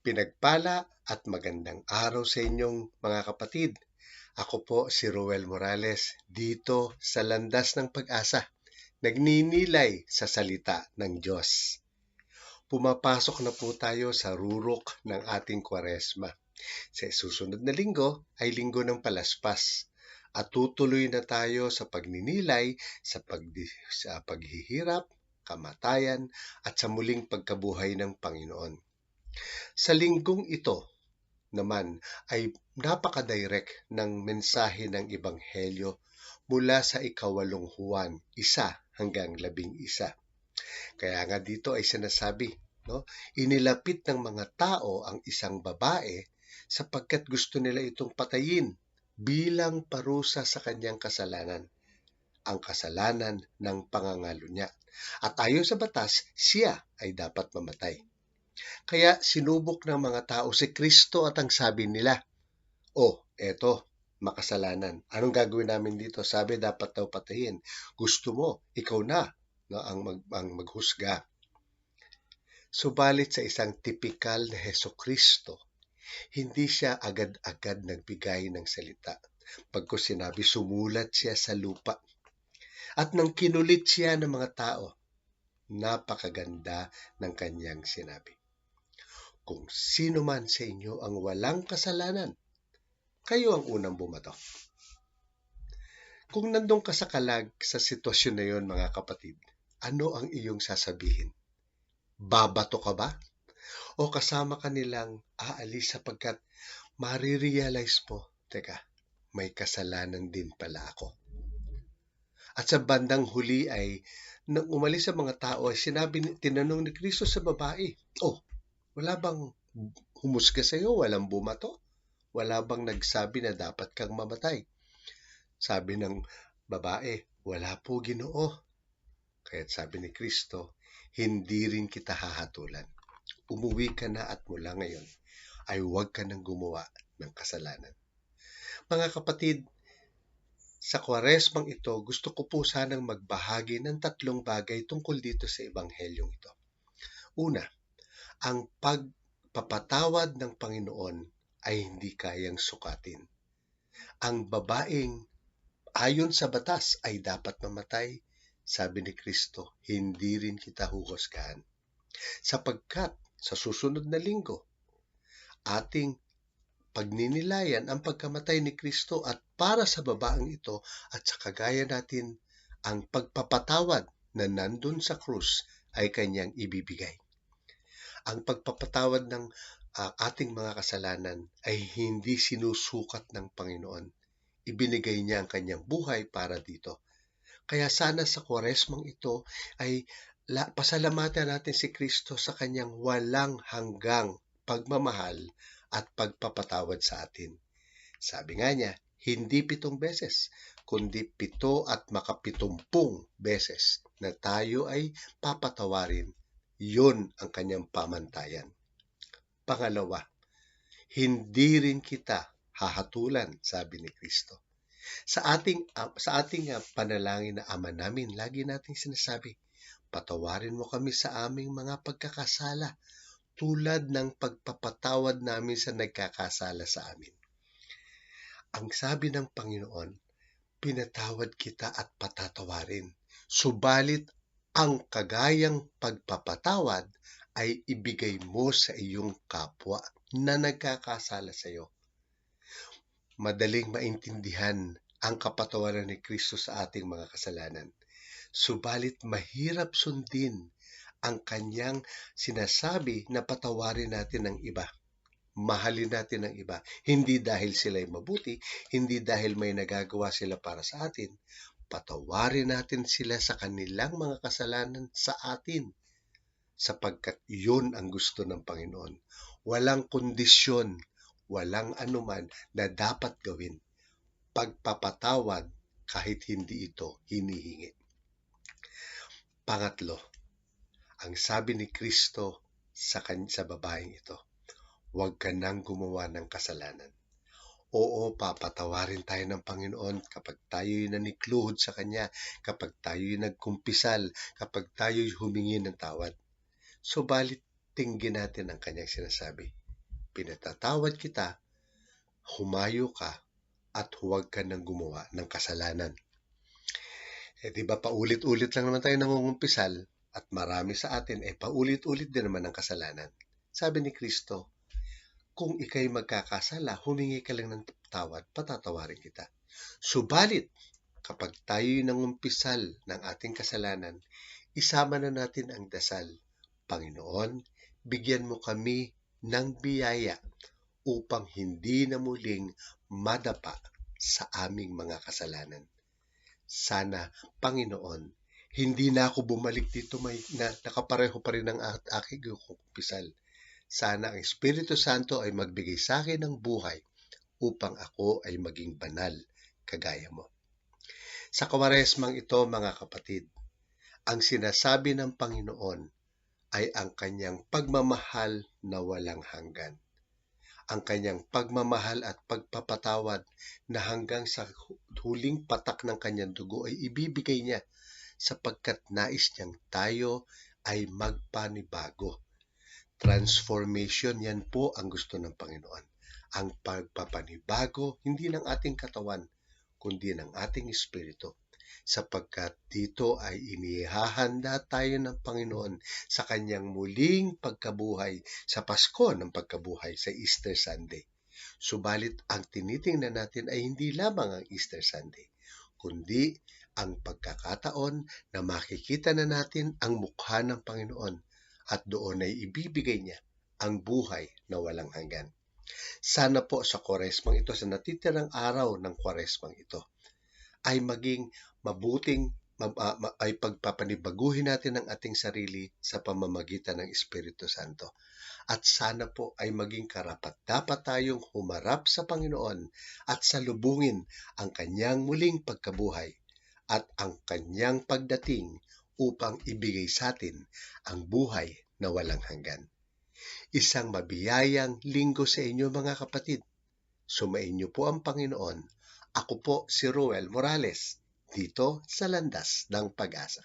Pinagpala at magandang araw sa inyong mga kapatid. Ako po si Roel Morales dito sa Landas ng Pag-asa, nagninilay sa salita ng Diyos. Pumapasok na po tayo sa rurok ng ating kwaresma. Sa susunod na linggo ay linggo ng palaspas at tutuloy na tayo sa pagninilay sa, pag, sa paghihirap, kamatayan at sa muling pagkabuhay ng Panginoon. Sa linggong ito naman ay napaka-direct ng mensahe ng Ebanghelyo mula sa ikawalong Juan, isa hanggang labing isa. Kaya nga dito ay sinasabi, no, inilapit ng mga tao ang isang babae sapagkat gusto nila itong patayin bilang parusa sa kanyang kasalanan, ang kasalanan ng pangangalo niya. At ayon sa batas, siya ay dapat mamatay. Kaya sinubok ng mga tao si Kristo at ang sabi nila, Oh, eto, makasalanan. Anong gagawin namin dito? Sabi, dapat daw patayin. Gusto mo, ikaw na, no, ang, mag, ang maghusga. Subalit sa isang tipikal na Heso Kristo, hindi siya agad-agad nagbigay ng salita. Pagko sinabi, sumulat siya sa lupa. At nang kinulit siya ng mga tao, napakaganda ng kanyang sinabi kung sino man sa inyo ang walang kasalanan, kayo ang unang bumato. Kung nandun ka sa kalag sa sitwasyon na yon mga kapatid, ano ang iyong sasabihin? Babato ka ba? O kasama ka nilang aalis sapagkat marirealize mo, teka, may kasalanan din pala ako. At sa bandang huli ay, nang umalis sa mga tao, ay sinabi, tinanong ni Kristo sa babae, Oh, wala bang humusga sa iyo? Walang bumato? Wala bang nagsabi na dapat kang mamatay? Sabi ng babae, wala po ginoo. Kaya't sabi ni Kristo, hindi rin kita hahatulan. Umuwi ka na at mula ngayon ay huwag ka nang gumawa ng kasalanan. Mga kapatid, sa kwaresmang ito, gusto ko po sanang magbahagi ng tatlong bagay tungkol dito sa Ebanghelyong ito. Una, ang pagpapatawad ng Panginoon ay hindi kayang sukatin. Ang babaeng ayon sa batas ay dapat mamatay, sabi ni Kristo, hindi rin kita huhusgahan. Sapagkat sa susunod na linggo, ating pagninilayan ang pagkamatay ni Kristo at para sa babaeng ito at sa kagaya natin, ang pagpapatawad na nandun sa krus ay kanyang ibibigay ang pagpapatawad ng uh, ating mga kasalanan ay hindi sinusukat ng Panginoon. Ibinigay niya ang kanyang buhay para dito. Kaya sana sa kwaresmang ito ay la, pasalamatan natin si Kristo sa kanyang walang hanggang pagmamahal at pagpapatawad sa atin. Sabi nga niya, hindi pitong beses, kundi pito at makapitumpung beses na tayo ay papatawarin yun ang kanyang pamantayan. Pangalawa, hindi rin kita hahatulan, sabi ni Kristo. Sa ating uh, sa ating uh, panalangin na Ama namin, lagi nating sinasabi, patawarin mo kami sa aming mga pagkakasala tulad ng pagpapatawad namin sa nagkakasala sa amin. Ang sabi ng Panginoon, pinatawad kita at patatawarin. Subalit ang kagayang pagpapatawad ay ibigay mo sa iyong kapwa na nagkakasala sa iyo. Madaling maintindihan ang kapatawaran ni Kristo sa ating mga kasalanan. Subalit mahirap sundin ang kanyang sinasabi na patawarin natin ng iba. Mahalin natin ang iba. Hindi dahil sila'y mabuti, hindi dahil may nagagawa sila para sa atin, patawarin natin sila sa kanilang mga kasalanan sa atin sapagkat iyon ang gusto ng Panginoon. Walang kondisyon, walang anuman na dapat gawin. Pagpapatawad kahit hindi ito hinihingi. Pangatlo, ang sabi ni Kristo sa, sa babaeng ito, huwag ka nang gumawa ng kasalanan. Oo, papatawarin tayo ng Panginoon kapag tayo'y nanikluhod sa Kanya, kapag tayo'y nagkumpisal, kapag tayo'y humingi ng tawad. Subalit, tingin natin ang Kanyang sinasabi. Pinatatawad kita, humayo ka, at huwag ka nang gumawa ng kasalanan. Eh di ba paulit-ulit lang naman tayo nangungumpisal at marami sa atin eh paulit-ulit din naman ang kasalanan. Sabi ni Kristo, kung ikay magkakasala, humingi ka lang ng tawad, patatawarin kita. Subalit, kapag tayo'y nangumpisal ng ating kasalanan, isama na natin ang dasal. Panginoon, bigyan mo kami ng biyaya upang hindi na muling madapa sa aming mga kasalanan. Sana, Panginoon, hindi na ako bumalik dito may na nakapareho pa rin ang aking kumpisal. Sana ang Espiritu Santo ay magbigay sa akin ng buhay upang ako ay maging banal kagaya mo. Sa kawaresmang ito, mga kapatid, ang sinasabi ng Panginoon ay ang kanyang pagmamahal na walang hanggan ang kanyang pagmamahal at pagpapatawad na hanggang sa huling patak ng kanyang dugo ay ibibigay niya sapagkat nais niyang tayo ay magpanibago. Transformation, yan po ang gusto ng Panginoon. Ang pagpapanibago, hindi ng ating katawan, kundi ng ating espiritu sapagkat dito ay inihahanda tayo ng Panginoon sa kanyang muling pagkabuhay sa Pasko ng pagkabuhay sa Easter Sunday. Subalit ang tinitingnan natin ay hindi lamang ang Easter Sunday, kundi ang pagkakataon na makikita na natin ang mukha ng Panginoon at doon ay ibibigay niya ang buhay na walang hanggan. Sana po sa kwaresmang ito, sa natitirang araw ng kwaresmang ito, ay maging mabuting uh, ay pagpapanibaguhin natin ang ating sarili sa pamamagitan ng Espiritu Santo. At sana po ay maging karapat dapat tayong humarap sa Panginoon at salubungin ang kanyang muling pagkabuhay at ang kanyang pagdating upang ibigay sa atin ang buhay na walang hanggan. Isang mabiyayang linggo sa inyo mga kapatid. Sumainyo po ang Panginoon. Ako po si Ruel Morales dito sa Landas ng Pag-asa.